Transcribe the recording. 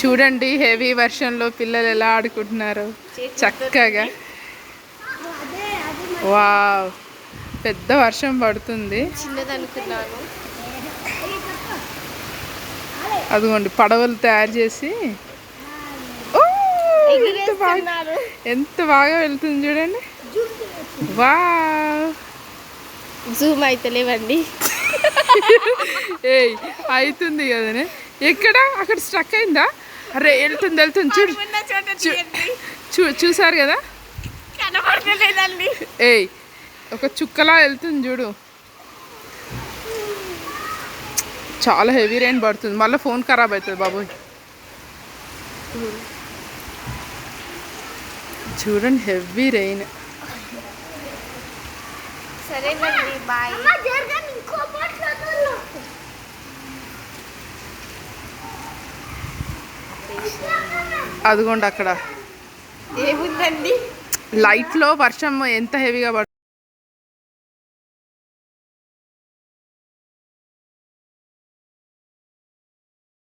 చూడండి హెవీ వర్షంలో పిల్లలు ఎలా ఆడుకుంటున్నారు. చక్కగా. వావ్. పెద్ద వర్షం పడుతుంది. అదిగోండి పడవలు తయారు చేసి. ఎంత బాగా. ఎంత బాగా వెళ్తుంది చూడండి. వావ్. జూమ్ అయితే లేవండి. ఏయ్ అవుతుంది కదనే. ఎక్కడ? అక్కడ స్ట్రక్ అయిందా? అరే వెళ్తుంది వెళ్తుంది చూడు. చూ- చూ చూసారు కదా? ఏయ్ ఒక చుక్కలా వెళ్తుంది చూడు. చాలా హెవీ రైన్ పడుతుంది. మళ్ళీ ఫోన్ ఖరాబ్ అవుతుంది బాబోయ్. చూడండి హెవీ రెయిన్ సరేనండి బాయ్. అదిగోండి అక్కడ. ఏముందండి? లైట్లో వర్షం ఎంత హెవీగా పడుతుంది?